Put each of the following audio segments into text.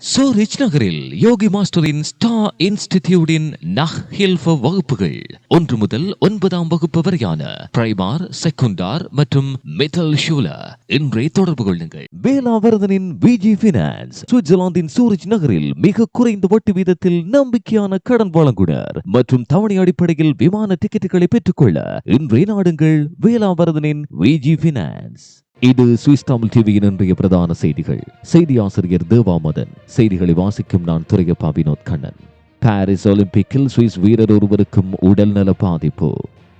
Zurich நகரில் யோகி மாஸ்டரின் ஸ்டா இன்ஸ்டிடியூட்டின் நஹ் ஹில்ஃப வகுப்புகள் ஒன்று முதல் ஒன்பதாம் வகுப்பு வரையான பிரைமார் செகுண்டார் மற்றும் மெட்டல் ஷூலர் இன்றே தொடர்பு கொள்ளுங்கள் வேலாவரதனின் விஜி பினான்ஸ் சுவிட்சர்லாந்தின் சூரிச் நகரில் மிக குறைந்த வட்டி வீதத்தில் நம்பிக்கையான கடன் வழங்குனர் மற்றும் தவணை அடிப்படையில் விமான டிக்கெட்டுகளை பெற்றுக்கொள்ள இன்றே நாடுங்கள் வேலாவரதனின் விஜி பினான்ஸ் இது சுவிஸ் தமிழ் டிவியின் இன்றைய பிரதான செய்திகள். செய்தி ஆசிரியர் தேவாமதன். செய்திகளை வாசிக்கும் நான் துரையப்பா வினோத் கண்ணன். பாரிஸ் ஒலிம்பிக்கில் சுவிஸ் வீரர் ஒருவருக்கும் உடல்நல பாதிப்பு.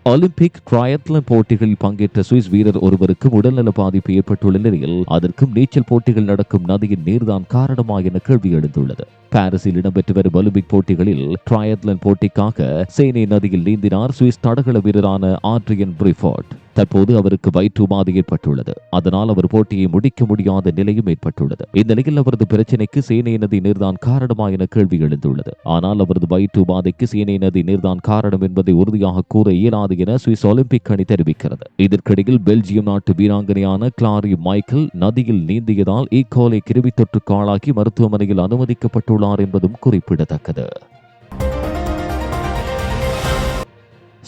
ஒலிம்பிக் ட்ரையத்லன் போட்டிகளில் பங்கேற்ற சுவிஸ் வீரர் ஒருவருக்கும் உடல்நல பாதிப்பு ஏற்பட்டுள்ள நிலையில் அதற்கும் நீச்சல் போட்டிகள் நடக்கும் நதியின் நீர்தான் காரணமா என கேள்வி எழுந்துள்ளது. பாரிஸில் இடம்பெற்று வரும் ஒலிம்பிக் போட்டிகளில் ட்ரையத்லன் போட்டிக்காக சேனை நதியில் நீந்தினார் சுவிஸ் தடகள வீரரான ஆட்ரியன் பிரிஃபோர்ட். தற்போது அவருக்கு வயிற்று உபாதை ஏற்பட்டுள்ளது. அதனால் அவர் போட்டியை முடிக்க முடியாத நிலையும் ஏற்பட்டுள்ளது. இந்நிலையில் அவரது பிரச்சனைக்கு சேனை நதி நீர்தான் காரணமா என கேள்வி எழுந்துள்ளது. ஆனால் அவரது வயிற்று உபாதைக்கு சேனை நதி நீர்தான் காரணம் என்பதை உறுதியாக கூற இயலாது என சுவிஸ் ஒலிம்பிக் அணி தெரிவிக்கிறது. இதற்கிடையில் பெல்ஜியம் நாட்டு வீராங்கனையான கிளாரி மைக்கேல் நதியில் நீந்தியதால் ஈகோலை கிருமி தொற்றுக்கு ஆளாகி மருத்துவமனையில் அனுமதிக்கப்பட்டுள்ளார் என்பதும் குறிப்பிடத்தக்கது.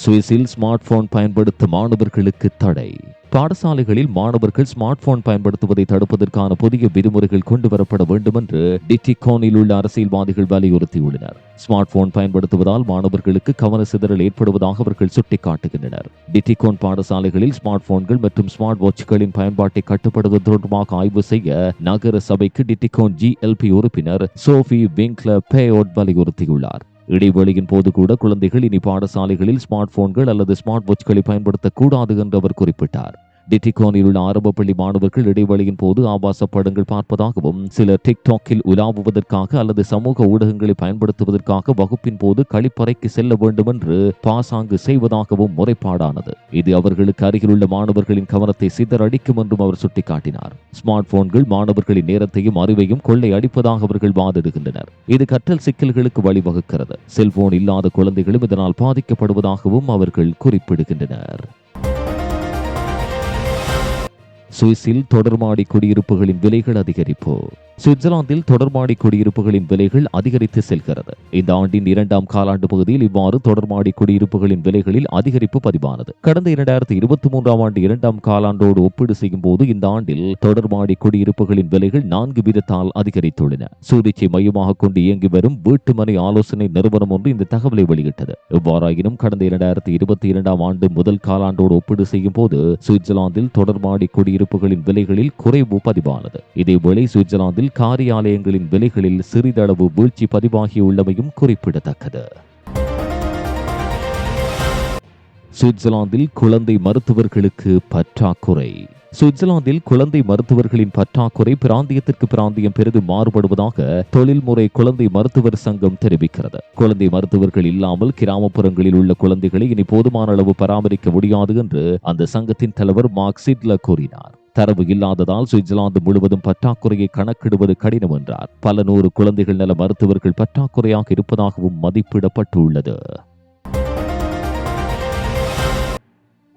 சுவிஸில் ஸ்மார்ட் போன் பயன்படுத்த மாணவர்களுக்கு தடை. பாடசாலைகளில் மாணவர்கள் ஸ்மார்ட் போன் பயன்படுத்துவதை தடுப்பதற்கான புதிய விதிமுறைகள் கொண்டு வரப்பட வேண்டும் என்று டிட்டிகோனில் உள்ள அரசியல்வாதிகள் வலியுறுத்தியுள்ளனர். ஸ்மார்ட் போன் பயன்படுத்துவதால் மாணவர்களுக்கு கவன சிதறல் ஏற்படுவதாக அவர்கள் சுட்டிக்காட்டுகின்றனர். டிட்டிகோன் பாடசாலைகளில் ஸ்மார்ட் போன்கள் மற்றும் ஸ்மார்ட் வாட்ச்களின் பயன்பாட்டை கட்டுப்படுவது தொடர்பாக ஆய்வு செய்ய நகர சபைக்கு டிட்டிகோன் ஜிஎல்பி உறுப்பினர் சோஃபி விங்க்ல பேயோட் வலியுறுத்தியுள்ளார். இடைவெளியின் போது கூட குழந்தைகள் இனி பாடசாலைகளில் ஸ்மார்ட் போன்கள் அல்லது ஸ்மார்ட் வாட்ச்களை பயன்படுத்தக்கூடாது என்று அவர் குறிப்பிட்டார். டிட்டிகானில் உள்ள ஆரம்ப பள்ளி மாணவர்கள் இடைவெளியின் போது ஆபாச படங்கள் பார்ப்பதாகவும் சிலர் டிக்டாக்கில் உலாவுவதற்காக அல்லது சமூக ஊடகங்களை பயன்படுத்துவதற்காக வகுப்பின் போது கழிப்பறைக்கு செல்ல வேண்டும் என்று பாசாங்கு செய்வதாகவும் முறைப்பாடானது. இது அவர்களுக்கு அருகிலுள்ள மாணவர்களின் கவனத்தை சிதறடிக்கும் என்றும் அவர் சுட்டிக்காட்டினார். ஸ்மார்ட் போன்கள் மாணவர்களின் நேரத்தையும் அறிவையும் கொள்ளை அடிப்பதாக அவர்கள் வாதிடுகின்றனர். இது கற்றல் சிக்கல்களுக்கு வழிவகுக்கிறது. செல்போன் இல்லாத குழந்தைகளும் இதனால் பாதிக்கப்படுவதாகவும் அவர்கள் குறிப்பிடுகின்றனர். சுவிஸில் தொடர்மாடி குடியிருப்புகளின் விலைகள் அதிகரிப்பு. சுவிட்சர்லாந்தில் தொடர்மாடி குடியிருப்புகளின் விலைகள் அதிகரித்து செல்கிறது. இந்த ஆண்டின் இரண்டாம் காலாண்டு பகுதியில் இவ்வாறு தொடர்மாடி குடியிருப்புகளின் விலைகளில் அதிகரிப்பு பதிவானது. கடந்த இரண்டாயிரத்தி இருபத்தி மூன்றாம் ஆண்டு இரண்டாம் காலாண்டோடு ஒப்பீடு செய்யும் போது இந்த ஆண்டில் தொடர்மாடி குடியிருப்புகளின் விலைகள் நான்கு வீதத்தால் அதிகரித்துள்ளன. சூரிச்சை மையமாக கொண்டு இயங்கி வரும் வீட்டுமனை ஆலோசனை நிறுவனம் ஒன்று இந்த தகவலை வெளியிட்டது. எவ்வாறாயினும் கடந்த இரண்டாயிரத்தி இருபத்தி இரண்டாம் ஆண்டு முதல் காலாண்டோடு ஒப்பீடு செய்யும் போது சுவிட்சர்லாந்தில் தொடர்மாடி குடியிருப்பு குடியிருப்புகளின் விலைகளில் குறைவு பதிவானது. இதேவேளை சுவிட்சர்லாந்தில் காரியாலயங்களின் விலைகளில் சிறிதளவு வீழ்ச்சி பதிவாகியுள்ளமையும் குறிப்பிடத்தக்கது. சுவிட்சர்லாந்தில் குழந்தை மருத்துவர்களுக்கு பற்றாக்குறை. சுவிட்சர்லாந்தில் குழந்தை மருத்துவர்களின் பற்றாக்குறை பிராந்தியத்திற்கு பிராந்தியம் பெரிதும் மாறுபடுவதாக தொழில்முறை குழந்தை மருத்துவர் சங்கம் தெரிவிக்கிறது. குழந்தை மருத்துவர்கள் இல்லாமல் கிராமப்புறங்களில் உள்ள குழந்தைகளை இனி போதுமான அளவு பராமரிக்க முடியாது என்று அந்த சங்கத்தின் தலைவர் மார்க் சிட்ல கூறினார். தரவு இல்லாததால் சுவிட்சர்லாந்து முழுவதும் பற்றாக்குறையை கணக்கிடுவது கடினம் என்றார். பல நூறு குழந்தைகள் நல மருத்துவர்கள் பற்றாக்குறையாக இருப்பதாகவும் மதிப்பிடப்பட்டுள்ளது.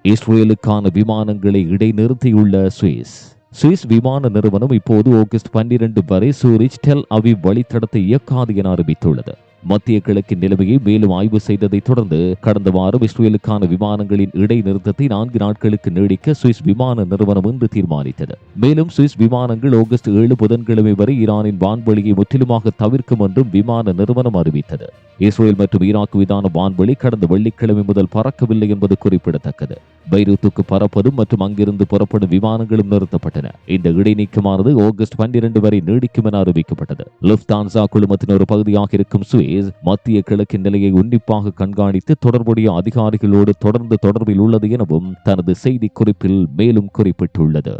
இஸ்ரேலுக்கான விமானங்களை இடைநிறுத்தியுள்ள சுவிஸ். சுவிஸ் விமான நிறுவனம் இப்போது ஆகஸ்ட் பன்னிரண்டு வரை சூரிச் டெல் அவி வழித்தடத்தை இயக்காது என அறிவித்துள்ளது. மத்திய கிழக்கின் நிலைமையை மேலும் ஆய்வு செய்ததைத் தொடர்ந்து கடந்த வாரம் இஸ்ரேலுக்கான விமானங்களின் இடைநிறுத்தத்தை நான்கு நாட்களுக்கு நீடிக்க சுவிஸ் விமான நிறுவனம் இன்று தீர்மானித்தது. மேலும் சுவிஸ் விமானங்கள் ஆகஸ்ட் ஏழு புதன்கிழமை வரை ஈரானின் வான்வெளியை முற்றிலுமாக தவிர்க்கும் என்றும் விமான நிறுவனம் அறிவித்தது. இஸ்ரேல் மற்றும் ஈராக் மீதான வான்வெளி கடந்த வெள்ளிக்கிழமை முதல் பறக்கவில்லை என்பது குறிப்பிடத்தக்கது. பைரூத்துக்கு பறப்பதும் மற்றும் அங்கிருந்து புறப்படும் விமானங்களும் நிறுத்தப்பட்டன. இந்த இடைநீக்கமானது ஆகஸ்ட் பன்னிரண்டு வரை நீடிக்கும் என அறிவிக்கப்பட்டது. லுப்தான்சா குழுமத்தின் ஒரு பகுதியாக இருக்கும் சுவேஸ் மத்திய கிழக்கின் நிலையை உன்னிப்பாக கண்காணித்து தொடர்புடைய அதிகாரிகளோடு தொடர்ந்து தொடர்பில் உள்ளது எனவும் தனது செய்தி குறிப்பில் மேலும் குறிப்பிட்டுள்ளது.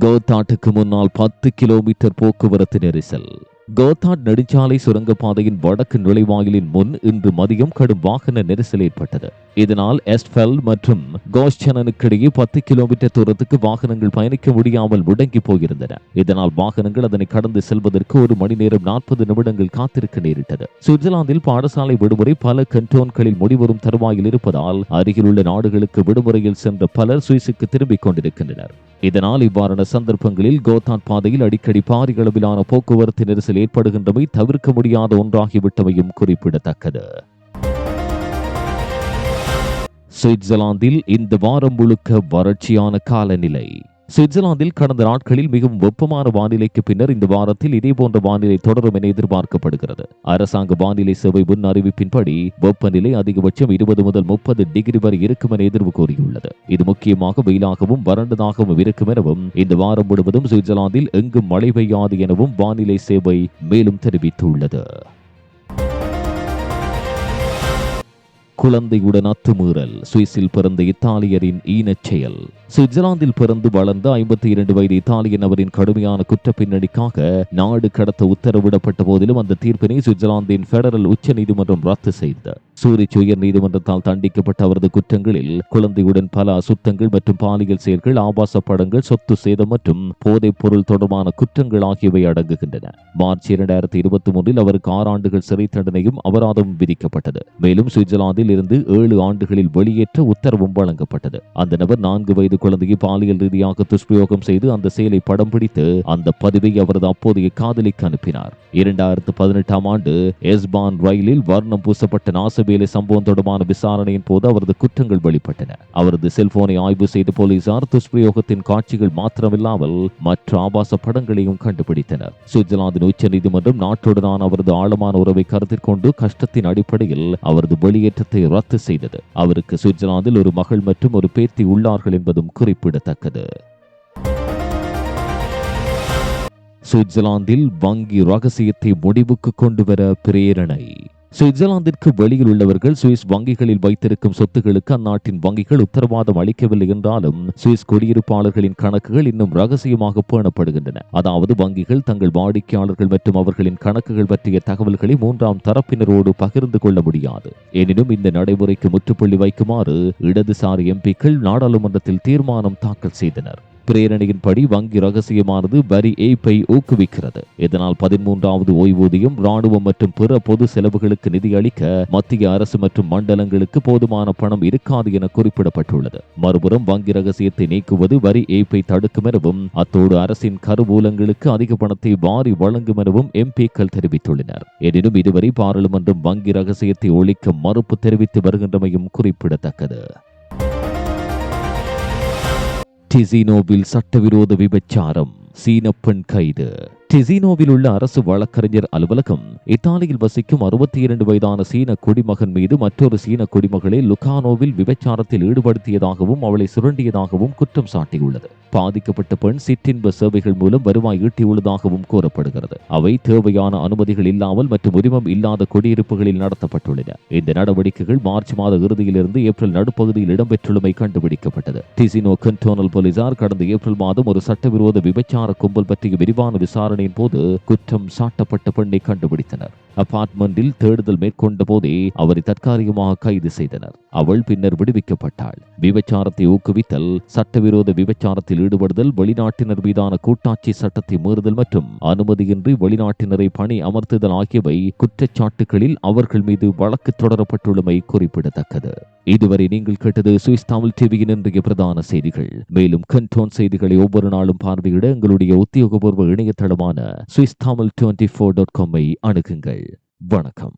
கோத்தாட்டுக்கு முன்னால் பத்து கிலோமீட்டர் போக்குவரத்து நெரிசல். கோத்தாட் நெடுஞ்சாலை சுரங்கப்பாதையின் வடக்கு நுழைவாயிலின் முன் இன்று மதியம் கடும் வாகன நெரிசல் ஏற்பட்டது. இதனால் எஸ்ட்ஃபெல் மற்றும் கோஸ்சனனுக்கிடையே பத்து கிலோமீட்டர் தூரத்துக்கு வாகனங்கள் பயணிக்க முடியாமல் முடங்கி போயிருந்தன. இதனால் வாகனங்கள் அதனை கடந்து செல்வதற்கு ஒரு மணி நேரம் நாற்பது நிமிடங்கள் காத்திருக்க நேரிட்டது. சுவிட்சர்லாந்தில் பாடசாலை விடுமுறை பல கண்டோன்களில் முடிவரும் தருவாயில் இருப்பதால் அருகிலுள்ள நாடுகளுக்கு விடுமுறையில் சென்ற பலர் சுவிஸுக்கு திரும்பிக் கொண்டிருக்கின்றனர். இதனால் இவ்வாறான சந்தர்ப்பங்களில் கோத்தான் பாதையில் அடிக்கடி பாரிய அளவிலான போக்குவரத்து நெரிசல் ஏற்படுகின்றமை தவிர்க்க முடியாத ஒன்றாகிவிட்டமையும் குறிப்பிடத்தக்கது. சுவிட்சர்லாந்தில் இந்த வாரம் முழுக்க வறட்சியான காலநிலை. சுவிட்சர்லாந்தில் கடந்த நாட்களில் மிகவும் வெப்பமான வானிலைக்கு பின்னர் இந்த வாரத்தில் இதேபோன்ற வானிலை தொடரும் என எதிர்பார்க்கப்படுகிறது. அரசாங்க வானிலை சேவை முன் அறிவிப்பின்படி வெப்பநிலை அதிகபட்சம் இருபது முதல் முப்பது டிகிரி வரை இருக்கும் என எதிர்வு கூறியுள்ளது. இது முக்கியமாக வெயிலாகவும் வறண்டதாகவும் இருக்கும் எனவும் இந்த வாரம் முழுவதும் சுவிட்சர்லாந்தில் எங்கும் மழை பெய்யாது எனவும் வானிலை சேவை மேலும் தெரிவித்துள்ளது. குழந்தையுடன் அத்துமீறல். சுவிஸில் பிறந்த இத்தாலியரின் ஈனச் செயல் சுவிட்சர்லாந்தில் பிறந்து வளர்ந்த ஐம்பத்தி இரண்டு வயது இத்தாலிய நபரின் கடுமையான குற்ற பின்னணிக்காக நாடு கடத்த உத்தரவிடப்பட்ட போதிலும் அந்த தீர்ப்பினை சுவிட்சர்லாந்தின் பெடரல் உச்ச நீதிமன்றம் ரத்து செய்தது. சூரிச் உயர் நீதிமன்றத்தால் தண்டிக்கப்பட்ட அவரது குற்றங்களில் குழந்தையுடன் பல அசுத்தங்கள் மற்றும் பாலியல் செயல்கள் ஆபாச படங்கள் சொத்து சேதம் மற்றும் போதைப் பொருள் தொடர்பான குற்றங்கள் ஆகியவை அடங்குகின்றன. மார்ச் இரண்டாயிரத்தி இருபத்தி மூன்றில் அவருக்கு ஆறு ஆண்டுகள் சிறை தண்டனையும் அபராதமும் விதிக்கப்பட்டது. மேலும் சுவிட்சர்லாந்தில் இருந்து ஏழு ஆண்டுகளில் வெளியேற்ற உத்தரவும் வழங்கப்பட்டது. அந்த நபர் நான்கு வயது குழந்தையை பாலியல் ரீதியாக துஷ்பிரயோகம் செய்து அந்த செயலை படம் பிடித்து அந்த பதிவை அவரது அப்போதைய காதலிக்கு அனுப்பினார். இரண்டாயிரத்து பதினெட்டாம் ஆண்டு எஸ்பான் ரயிலில் வர்ணம் பூசப்பட்ட வேலை சம்பவம் தொடர்பான விசாரணையின் போது அவரது குற்றங்கள் வெளிப்பட்டன. அவரது செல்போனை ஆய்வு செய்த போலீசார் துஷ்பிரயோகத்தின் காட்சிகள் மாத்திரமில்லாமல் மற்ற ஆபாச படங்களையும் கண்டுபிடித்தனர். சுவிட்சர்லாந்தின் உச்ச நீதிமன்றம் நாட்டுடனான அவரது ஆழமான உறவை கருத்தில் கொண்டு கஷ்டத்தின் அடிப்படையில் அவரது வெளியேற்றத்தை ரத்து செய்தது. அவருக்கு சுவிட்சர்லாந்தில் ஒரு மகள் மற்றும் ஒரு பேத்தி உள்ளார்கள் என்பதும் குறிப்பிடத்தக்கது. சுவிட்சர்லாந்தில் வங்கி ரகசியத்தை முடிவுக்கு கொண்டு வர பிரேரணை. சுவிட்சர்லாந்திற்கு வெளியில் உள்ளவர்கள் சுவிஸ் வங்கிகளில் வைத்திருக்கும் சொத்துகளுக்கு அந்நாட்டின் வங்கிகள் உத்தரவாதம் அளிக்கவில்லை என்றாலும் சுவிஸ் குடியிருப்பாளர்களின் கணக்குகள் இன்னும் ரகசியமாக பேணப்படுகின்றன. அதாவது வங்கிகள் தங்கள் வாடிக்கையாளர்கள் மற்றும் அவர்களின் கணக்குகள் பற்றிய தகவல்களை மூன்றாம் தரப்பினரோடு பகிர்ந்து கொள்ள முடியாது. எனினும் இந்த நடைமுறைக்கு முற்றுப்புள்ளி வைக்குமாறு இடதுசாரி எம்பிக்கள் நாடாளுமன்றத்தில் தீர்மானம் தாக்கல் செய்தனர். பிரேரணையின்படி வங்கி ரகசியமானது வரி ஏய்ப்பை ஊக்குவிக்கிறது. இதனால் பதிமூன்றாவது ஓய்வூதியம் ராணுவம் மற்றும் பிற பொது செலவுகளுக்கு நிதி அளிக்க மத்திய அரசு மற்றும் மண்டலங்களுக்கு போதுமான பணம் இருக்காது என குறிப்பிடப்பட்டுள்ளது. மறுபுறம் வங்கி ரகசியத்தை நீக்குவது வரி ஏய்ப்பை தடுக்கும் எனவும் அத்தோடு அரசின் கருவூலங்களுக்கு அதிக பணத்தை வாரி வழங்கும் எனவும் எம்பிக்கள் தெரிவித்துள்ளனர். எனினும் இதுவரை பாராளுமன்றம் வங்கி ரகசியத்தை ஒழிக்க மறுப்பு தெரிவித்து வருகின்றமையும் குறிப்பிடத்தக்கது. டிசினோவில் சட்டவிரோத விபச்சாரம் சீனப்பெண் கைது. டிசினோவில் உள்ள அரசு வழக்கறிஞர் அலுவலகம் இத்தாலியில் வசிக்கும் அறுபத்தி இரண்டு வயதான சீன குடிமகன் மீது மற்றொரு சீன குடிமகளை லுகானோவில் விபச்சாரத்தில் ஈடுபடுத்தியதாகவும் அவளை சுரண்டியதாகவும் குற்றம் சாட்டியுள்ளது. பாதிக்கப்பட்ட பெண் சிற்றின்ப சேவைகள் மூலம் வருவாய் ஈட்டியுள்ளதாகவும் கூறப்படுகிறது. அவை தேவையான அனுமதிகள் இல்லாமல் மற்றும் உரிமம் இல்லாத குடியிருப்புகளில் நடத்தப்பட்டுள்ளன. இந்த நடவடிக்கைகள் மார்ச் மாத இறுதியிலிருந்து ஏப்ரல் நடுப்பகுதியில் இடம்பெற்றுள்ளமை கண்டுபிடிக்கப்பட்டது. டிசினோ கண்டோனல் போலீசார் கடந்த ஏப்ரல் மாதம் ஒரு சட்டவிரோத விபச்சார கும்பல் பற்றிய விரிவான விசாரணையின் போது குற்றம் சாட்டப்பட்ட பெண்ணை கண்டுபிடித்தனர். அபார்ட்மெண்டில் தேடுதல் மேற்கொண்ட போதே அவரை தற்காலிகமாக கைது செய்தனர். அவள் பின்னர் விடுவிக்கப்பட்டாள். விபச்சாரத்தை ஊக்குவித்தல் சட்டவிரோத விபச்சாரத்தில் ஈடுபடுதல் வெளிநாட்டினர் மீதான கூட்டாட்சி சட்டத்தை மீறுதல் மற்றும் அனுமதியின்றி வெளிநாட்டினரை பணி அமர்த்துதல் ஆகியவை குற்றச்சாட்டுகளில் அவர்கள் மீது வழக்கு தொடரப்பட்டுள்ளமை குறிப்பிடத்தக்கது. இதுவரை நீங்கள் கேட்டது சுவிஸ் தமிழ் டிவியின் இன்றைய பிரதான செய்திகள். மேலும் கண்டோன் செய்திகளை ஒவ்வொரு நாளும் பார்வையிட எங்களுடைய உத்தியோகபூர்வ இணையதளமான Swiss Tamil twenty four dot காமை அணுகுங்கள். வணக்கம்.